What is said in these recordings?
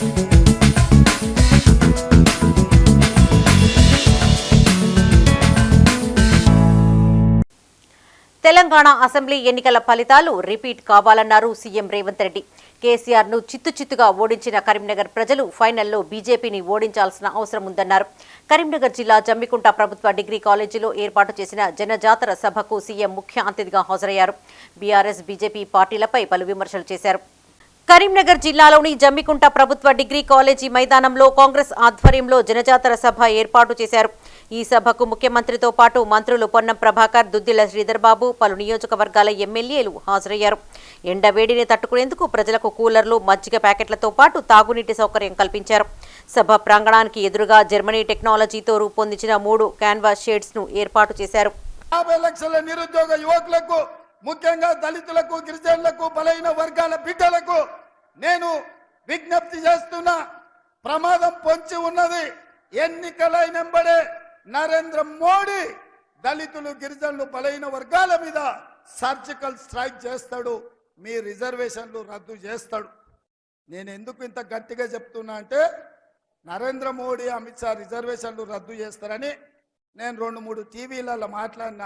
Telangana assembly ఎన్నికల ఫలితాలు repeat కావాలన్నారు సీఎం రేవంత్ రెడ్డి. కేసీఆర్ను చిత్తు చిత్తుగా ఓడించిన కరీంనగర్ ప్రజలు ఫైనల్లో బీజేపీని ఓడించాల్సిన అవసరం ఉందన్నారు. కరీంనగర్ జిల్లా జమ్మికుంట ప్రభుత్వ డిగ్రీ కాలేజీలో ఏర్పాటు చేసిన జనజాతర సభకు సీఎం ముఖ్య అతిథిగా హాజరయ్యారు. బీఆర్ఎస్ బీజేపీ పార్టీలపై పలు విమర్శలు చేశారు. కరీంనగర్ జిల్లాలోని జమ్మికుంట ప్రభుత్వ డిగ్రీ కాలేజీ మైదానంలో కాంగ్రెస్ ఆధ్వర్యంలో జనజాతర సభ ఏర్పాటు చేశారు. ఈ సభకు ముఖ్యమంత్రితో పాటు మంత్రులు పొన్నం ప్రభాకర్ దుద్దిల శ్రీధర్బాబు పలు నియోజకవర్గాల ఎమ్మెల్యేలు హాజరయ్యారు. ఎండవేడిని తట్టుకునేందుకు ప్రజలకు కూలర్లు మజ్జిగ ప్యాకెట్లతో పాటు తాగునీటి సౌకర్యం కల్పించారు. సభ ప్రాంగణానికి ఎదురుగా జర్మనీ టెక్నాలజీతో రూపొందించిన మూడు క్యాన్వాస్ షేడ్స్ను ఏర్పాటు చేశారు. యాభై లక్షల నిరుద్యోగ యువకులకు ముఖ్యంగా దళితులకు గిరిజనులకు బలైన వర్గాల బిడ్డలకు నేను విజ్ఞప్తి చేస్తున్నా ప్రమాదం పొంచి ఉన్నది. ఎన్నికలైనంబడే నరేంద్ర మోడీ దళితులు గిరిజనులు బలైన వర్గాల మీద సర్జికల్ స్ట్రైక్ చేస్తాడు. మీ రిజర్వేషన్లు రద్దు చేస్తాడు. నేను ఎందుకు ఇంత గట్టిగా చెప్తున్నా అంటే నరేంద్ర మోడీ అమిత్ షా రిజర్వేషన్లు రద్దు చేస్తారని నేను రెండు మూడు టీవీలలో మాట్లాడిన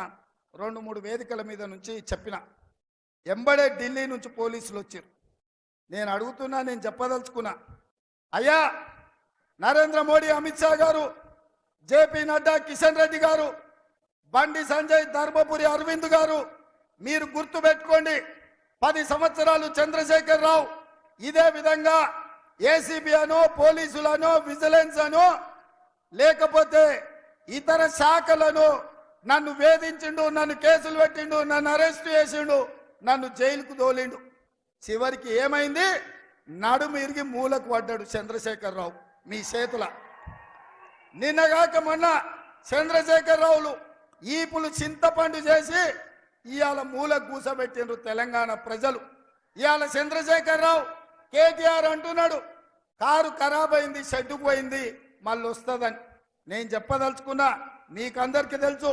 రెండు మూడు వేదికల మీద నుంచి చెప్పిన. ఎంబడే ఢిల్లీ నుంచి పోలీసులు వచ్చారు. నేను అడుగుతున్నా నేను చెప్పదలుచుకున్నా. అయ్యా నరేంద్ర మోడీ అమిత్ షా గారు జేపీ నడ్డా కిషన్ రెడ్డి గారు బండి సంజయ్ ధర్మపురి అరవింద్ గారు మీరు గుర్తు పెట్టుకోండి పది సంవత్సరాలు చంద్రశేఖర్ రావు ఇదే విధంగా ఏసీబీ అనో పోలీసులనో విజిలెన్స్ అనో లేకపోతే ఇతర శాఖలను నన్ను వేధించిండు నన్ను కేసులు పెట్టిండు నన్ను అరెస్ట్ చేసిండు నన్ను జైలుకు తోలిండు. చివరికి ఏమైంది? నడుము ఇరిగి మూలకు పడ్డాడు చంద్రశేఖర్ రావు మీ చేతుల. నిన్నగాక మొన్న చంద్రశేఖర్ రావులు ఈపులు చింతపండు చేసి ఇవాళ మూలకు కూసబెట్టిండ్రు తెలంగాణ ప్రజలు. ఇవాళ చంద్రశేఖర్ రావు కేటీఆర్ అంటున్నాడు కారు ఖరాబ్ అయింది షెడ్డుకు పోయింది మళ్ళీ వస్తుందని నేను చెప్పదలుచుకున్నా మీకందరికీ తెలుసు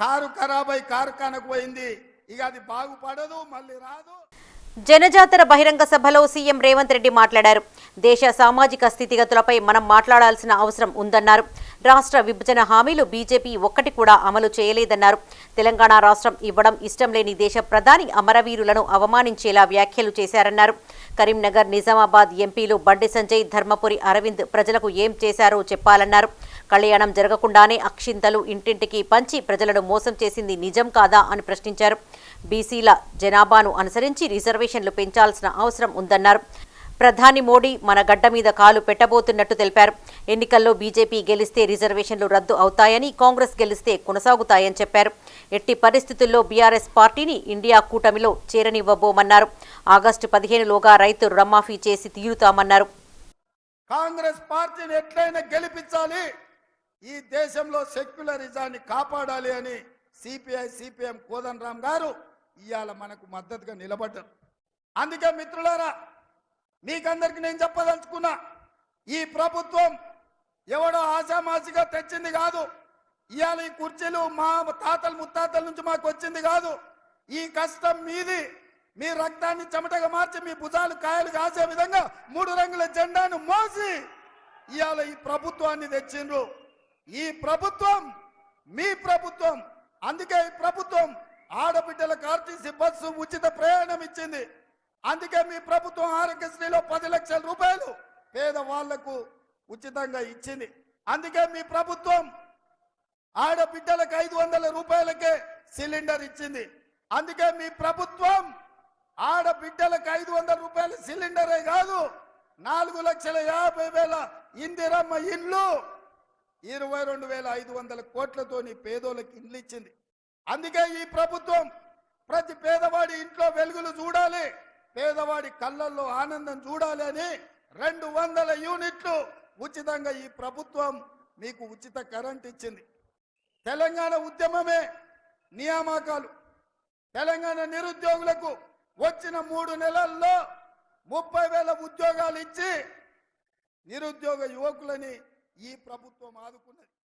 కారు ఖరాబ్ అయి కారు కనకపోయింది ఇక అది బాగుపడదు మళ్ళీ రాదు. జనజాతర బహిరంగ సభలో సీఎం రేవంత్ రెడ్డి మాట్లాడారు. దేశ సామాజిక స్థితిగతులపై మనం మాట్లాడాల్సిన అవసరం ఉందన్నారు. రాష్ట్ర విభజన హామీలు బీజేపీ ఒక్కటి కూడా అమలు చేయలేదన్నారు. తెలంగాణ రాష్ట్రం ఇవ్వడం ఇష్టం లేని దేశ ప్రధాని అమరవీరులను అవమానించేలా వ్యాఖ్యలు చేశారన్నారు. కరీంనగర్ నిజామాబాద్ ఎంపీలు బండి సంజయ్ ధర్మపురి అరవింద్ ప్రజలకు ఏం చేశారో చెప్పాలన్నారు. కళ్యాణం జరగకుండానే అక్షింతలు ఇంటింటికి పంచి ప్రజలను మోసం చేసింది నిజం కాదా అని ప్రశ్నించారు. బీసీల జనాభాను అనుసరించి రిజర్వేషన్లు పెంచాల్సిన అవసరం ఉందన్నారు. ప్రధాని మోడీ మన గడ్డ మీద కాలు పెట్టబోతున్నట్టు తెలిపారు. ఎన్నికల్లో బీజేపీ గెలిస్తే రిజర్వేషన్లు రద్దు అవుతాయని కాంగ్రెస్ గెలిస్తే కొనసాగుతాయని చెప్పారు. ఎట్టి పరిస్థితుల్లో బీఆర్ఎస్ పార్టీని ఇండియా కూటమిలో చేరనివ్వబోమన్నారు. ఆగస్టు పదిహేనులోగా రైతు రుణమాఫీ చేసి తీరుతామన్నారు. కాంగ్రెస్ పార్టీని ఎట్లయినా గెలిపించాలి. ఈ దేశంలో సెక్యులరిజాన్ని కాపాడాలి అని సిపిఐ సిపిఎం కోదన్ రామ్ గారు ఇవాళ మనకు మద్దతుగా నిలబడ్డారు. అందుకే మిత్రులారా మీకందరికి నేను చెప్పదలుచుకున్నా ఈ ప్రభుత్వం ఎవడో ఆశామాసిగా తెచ్చింది కాదు. ఇవాళ ఈ కుర్చీలు మా తాతలు ముత్తాతల నుంచి మాకు వచ్చింది కాదు. ఈ కష్టం మీది. మీ రక్తాన్ని చెమటగా మార్చి మీ భుజాలు కాయలు కాసే విధంగా మూడు రంగుల జెండాను మోసి ఇవాళ ఈ ప్రభుత్వాన్ని తెచ్చిండ్రు. ఈ ప్రభుత్వం మీ ప్రభుత్వం అందుకే ఈ ప్రభుత్వం ఆడబిడ్డలకు ఆర్టీసీ బస్సు ఉచిత ప్రయాణం ఇచ్చింది. అందుకే మీ ప్రభుత్వం ఆరోగ్యశ్రీలో పది లక్షల రూపాయలు పేదవాళ్ళకు ఉచితంగా ఇచ్చింది. అందుకే మీ ప్రభుత్వం ఆడబిడ్డలకు ఐదు వందల రూపాయలకే సిలిండర్ ఇచ్చింది. అందుకే మీ ప్రభుత్వం ఆడబిడ్డలకు ఐదు వందల రూపాయల సిలిండరే కాదు నాలుగు లక్షల యాభై వేల ఇందిరమ్మ ఇల్లు ఇరవై రెండు వేల ఐదు వందల కోట్లతోని పేదోళ్ళకి ఇండ్లు ఇచ్చింది. అందుకే ఈ ప్రభుత్వం ప్రతి పేదవాడి ఇంట్లో వెలుగులు చూడాలి పేదవాడి కళ్ళల్లో ఆనందం చూడాలి అని రెండు వందల యూనిట్లు ఉచితంగా ఈ ప్రభుత్వం మీకు ఉచిత కరెంట్ ఇచ్చింది. తెలంగాణ ఉద్యమమే నియామకాలు. తెలంగాణ నిరుద్యోగులకు వచ్చిన మూడు నెలల్లో ముప్పై వేల ఉద్యోగాలు ఇచ్చి నిరుద్యోగ యువకులని ఈ ప్రభుత్వం ఆదుకున్నది.